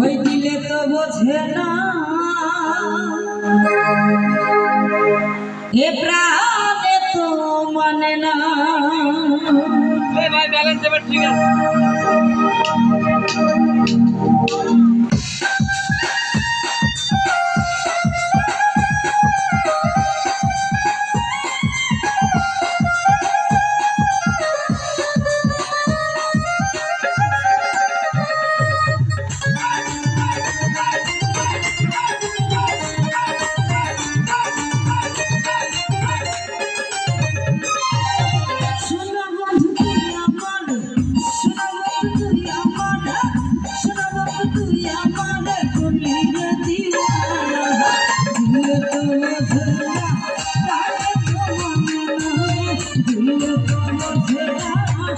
ওই দিলে তো বোঝে না। এ প্রাণে তো মানে না। ঠিক আছে। তোমার